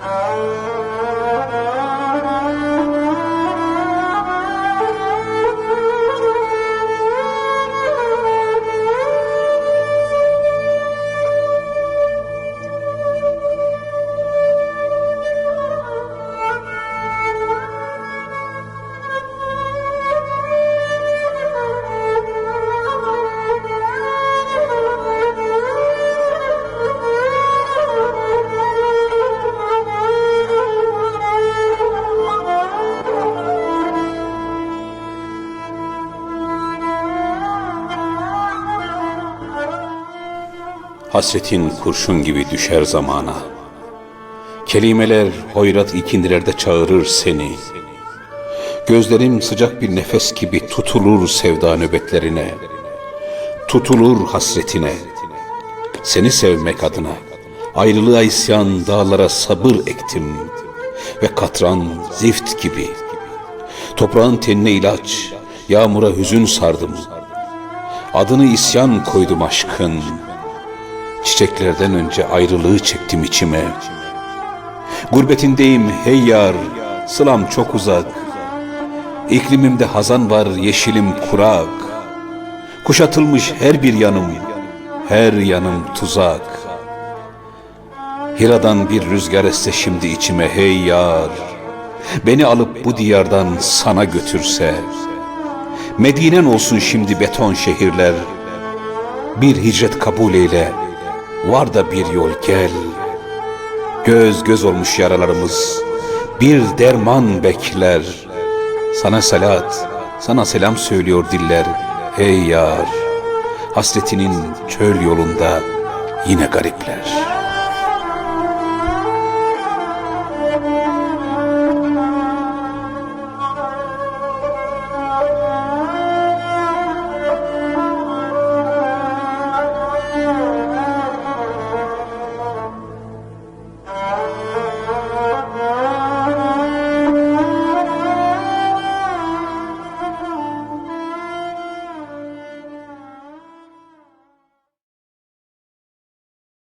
Oh. Hasretin kurşun gibi düşer zamana. Kelimeler hoyrat ikindilerde çağırır seni. Gözlerim sıcak bir nefes gibi tutulur sevda nöbetlerine. Tutulur hasretine. Seni sevmek adına. Ayrılığa isyan dağlara sabır ektim. Ve katran zift gibi. Toprağın tenine ilaç, yağmura hüzün sardım. Adını isyan koydum aşkın. Çiçeklerden önce ayrılığı çektim içime. Gurbetindeyim hey yar, sılam çok uzak. İklimimde hazan var, yeşilim kurak. Kuşatılmış her bir yanım, her yanım tuzak. Hira'dan bir rüzgar esse şimdi içime hey yar. Beni alıp bu diyardan sana götürse. Medinen olsun şimdi beton şehirler. Bir hicret kabul eyle. Var da bir yol gel. Göz göz olmuş yaralarımız. Bir derman bekler. Sana salat, sana selam söylüyor diller. Hey yar, hasretinin çöl yolunda yine garipler.''